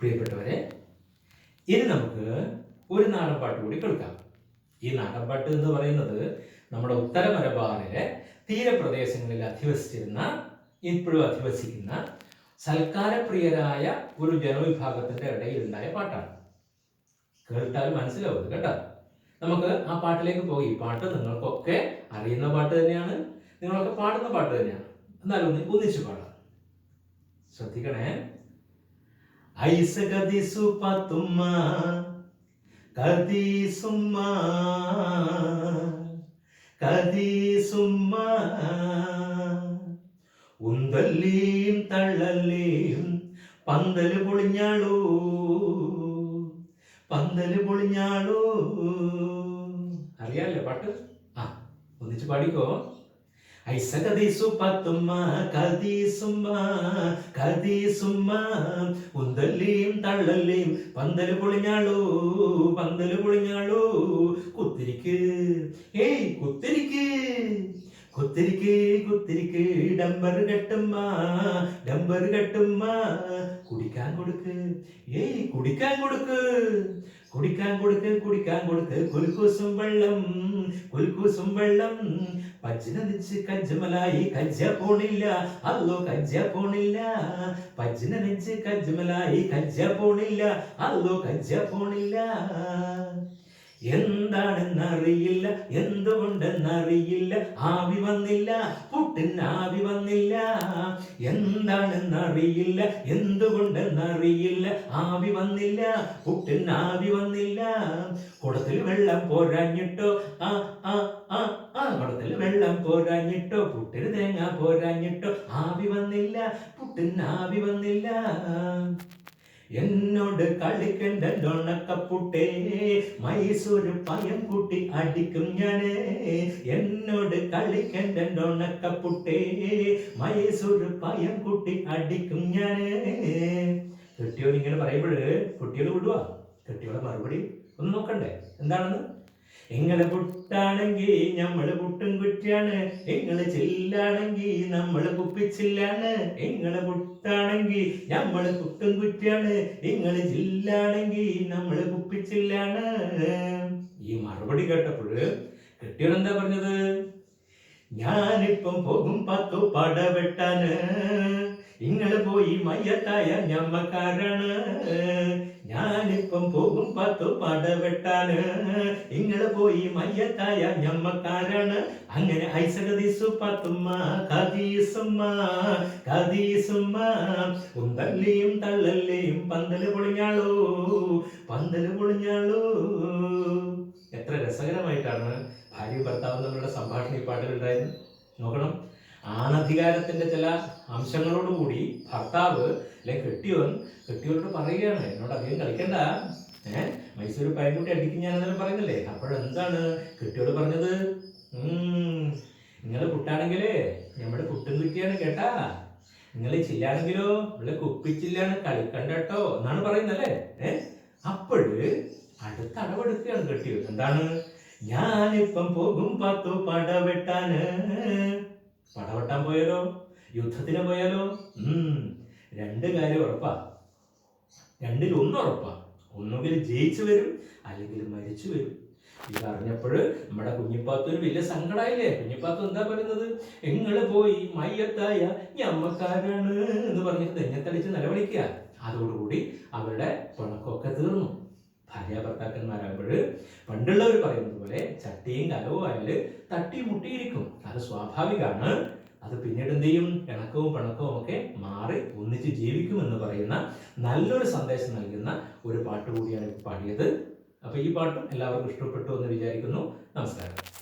പ്രിയപ്പെട്ടവരെ ഇനി നമുക്ക് ഒരു നാടൻ പാട്ട് കൂടി കേൾക്കാം. ഈ നാടൻ പാട്ട് എന്ന് പറയുന്നത് നമ്മുടെ ഉത്തര മലബാറിലെ തീരപ്രദേശങ്ങളിൽ അധിവസിച്ചിരുന്ന ഇപ്പോഴും അധിവസിക്കുന്ന സൽക്കാരപ്രിയരായ ഒരു ജനവിഭാഗത്തിന്റെ ഇടയിലുണ്ടായ പാട്ടാണ്. കേട്ടാൽ മനസ്സിലാവും കേട്ടോ. നമുക്ക് ആ പാട്ടിലേക്ക് പോയി. പാട്ട് നിങ്ങൾക്കൊക്കെ അറിയുന്ന പാട്ട് തന്നെയാണ്. നിങ്ങളൊക്കെ പാടുന്ന പാട്ട് തന്നെയാണ്. എന്നാലും ഒന്ന് ഒന്നിച്ച് പാടാം. ശ്രദ്ധിക്കണേ. ഐസ കദിസു പത്തുമ്മ കദീസുമ്മ കദീസുമ്മ ഉന്തല്ലിയും തള്ളല്ലിയും പന്തൽ പൊളിഞ്ഞാളൂ പന്തൽ പൊളിഞ്ഞാളൂ. അറിയാലേ പാട്ട്? ആ ഒന്നിച്ച് പാടിക്കോ. ഐസ കദീസു പത്തുമ്മ കദീസുമ്മ കദീസുമ്മ ഉന്തല്ലിയും തള്ളല്ലിയും പന്തൽ പൊളിഞ്ഞാളൂ പന്തൽ പൊളിഞ്ഞാളൂ. കുത്തിരിക്ക്. ഏയ് കുത്തിരിക്ക്. കുത്തിരിക്ക് കുത്തിരിക്ക് ഡംബർ കെട്ടുമ്മ ഡംബർ കെട്ടുമ്മ. കുടിക്കാൻ കൊടുക്ക് ഏയ് കുടിക്കാൻ കൊടുക്ക്. കുടിക്കാൻ കൊടുക്ക് കുടിക്കാൻ കൊടുക്ക്. കുൽക്കൂസും വെള്ളം കുൽക്കൂസും വെള്ളം. പച്ചിന നെച്ച് കജ്ജമലായി കജ്ജ പോണില്ല. അല്ലോ കജ്ജ പോണില്ല. പച്ചിന നെച്ച് കജ്ജമലായി കജ്ജ പോണില്ല. അല്ലോ കജ്ജ പോണില്ല. എന്താണെന്നറിയില്ല എന്തുകൊണ്ടെന്നറിയില്ല ആവി വന്നില്ല പുട്ടിന് ആവി വന്നില്ല. എന്താണെന്നറിയില്ല എന്തുകൊണ്ടെന്നറിയില്ല ആവി വന്നില്ല പുട്ടിന് ആവി വന്നില്ല. കുടത്തിൽ വെള്ളം പോരാഞ്ഞിട്ടോ ആ ആ ആ ആ കുടത്തിൽ വെള്ളം പോരാഞ്ഞിട്ടോ പുട്ടിന് തേങ്ങ പോരാഞ്ഞിട്ടോ ആവി വന്നില്ല പുട്ടിന് ആവി വന്നില്ല. എന്നോട് കളിക്കണ്ട ഡൊണക്കപ്പുട്ടേ മൈസൂര് പയം കൂട്ടി അടിക്കും ഞാനേ. എന്നോട് കളിക്കണ്ട ഡൊണക്കപ്പുട്ടേ മൈസൂര് പയം കൂട്ടി അടിക്കും ഞാനേ. കെട്ടിയോൻ ഇങ്ങനെ പറയുമ്പോഴ് കുട്ടികൾ വിടുവാ. കെട്ടിയോടെ മറുപടി ഒന്ന് നോക്കണ്ടേ? എന്താണെന്ന്? എങ്ങളെ പുട്ടാണെങ്കി ഞമ്മൾ പുട്ടും കുറ്റിയാണ് എങ്ങൾ ചില്ലാണെങ്കി നമ്മൾ കുപ്പിച്ചില്ലാണ്. എങ്ങളെ പുട്ടാണെങ്കി ഞമ്മൾ പുട്ടും കുറ്റിയാണ് എങ്ങൾ ചില്ലാണെങ്കി നമ്മൾ കുപ്പിച്ചില്ലാണ്. ഈ മറുപടി കേട്ടപ്പോഴ് കെട്ടിയോൻ എന്താ പറഞ്ഞത്? ഞാനിപ്പം പോകും പത്തു പടവെട്ടാന്. ഇങ്ങൾ പോയി മയ്യത്തായ ഞമ്മക്കാരാണ്. ഞാനിപ്പം പോകും പത്തു പടവെട്ടാണ് നിങ്ങൾ പോയി മയ്യത്തായ ഞമ്മക്കാരാണ്. അങ്ങനെ ഐസകദീസു പത്തുമ്മ കദീസുമ്മ കദീസുമ്മ ഉന്തല്ലിയും തള്ളല്ലിയും പന്തൽ പൊളിഞ്ഞാളൂ പന്തൽ പൊളിഞ്ഞാളൂ. എത്ര രസകരമായിട്ടാണ് ഭാര്യ ഭർത്താവും തമ്മിലുള്ള സംഭാഷണം ഈ പാട്ടിലുണ്ടായിരുന്നു നോക്കണം. ആണധികാരത്തിന്റെ ചില അംശങ്ങളോടുകൂടി ഭർത്താവ് അല്ലെ കെട്ടിയവൻ കെട്ടിയോനോട് പറയുകയാണ്. എന്നോട് അധികം കളിക്കണ്ട. ഏഹ് മൈസൂർ പയൻകുട്ടി അടിക്കും ഞാൻ എന്നാലും പറയുന്നില്ലേ? അപ്പോഴെന്താണ് കെട്ടിയോട് പറഞ്ഞത്? നിങ്ങൾ കുട്ടാണെങ്കിലേ നമ്മുടെ കുട്ടും കുറ്റിയാണ് കേട്ടാ. നിങ്ങൾ ചില്ലാണെങ്കിലോ ഇവിടെ കുപ്പിച്ചില്ലാണ് കളിക്കണ്ട കേട്ടോ എന്നാണ് പറയുന്നല്ലേ ഏഹ് അപ്പോഴ് അടുത്ത അടവെടുക്കുകയാണ് കെട്ടിയത് എന്താണ്? ഞാനിപ്പം പോകും പത്തു പടവെട്ടാന്. പടവെട്ടാൻ പോയാലോ? യുദ്ധത്തിന് പോയാലോ? രണ്ട് കാര്യം ഉറപ്പാ. രണ്ടിൽ ഒന്ന് ഉറപ്പാ. ഒന്നുകിൽ ജയിച്ചു വരും അല്ലെങ്കിൽ മരിച്ചു വരും. ഇത് അറിഞ്ഞപ്പോൾ നമ്മുടെ കുഞ്ഞിപ്പാത്തൊരു വലിയ സങ്കടമായില്ലേ കുഞ്ഞിപ്പാത്തു എന്താ പറയുന്നത്? എങ്ങൾ പോയി മയ്യത്തായ ഞമ്മക്കാരാണ് എന്ന് പറഞ്ഞിട്ട് തെങ്ങത്തടിച്ച് നിലവിളിക്കുക. അതോടുകൂടി അവരുടെ പിണക്കമൊക്കെ തീർന്നു. ഭാര്യ ഭർത്താക്കന്മാരാകുമ്പോൾ പണ്ടുള്ളവർ പറയുന്നത് പോലെ ചട്ടിയും കലവും ആയാൽ തട്ടി മുട്ടിയിരിക്കും. അത് സ്വാഭാവികമാണ്. അത് പിന്നീട് എന്ത് ചെയ്യും? ഇണക്കവും പിണക്കവും ഒക്കെ മാറി ഒന്നിച്ച് ജീവിക്കും എന്ന് പറയുന്ന നല്ലൊരു സന്ദേശം നൽകുന്ന ഒരു പാട്ട് കൂടിയാണ് പാടിയത്. അപ്പോൾ ഈ പാട്ടും എല്ലാവർക്കും ഇഷ്ടപ്പെട്ടു എന്ന് വിചാരിക്കുന്നു. നമസ്കാരം.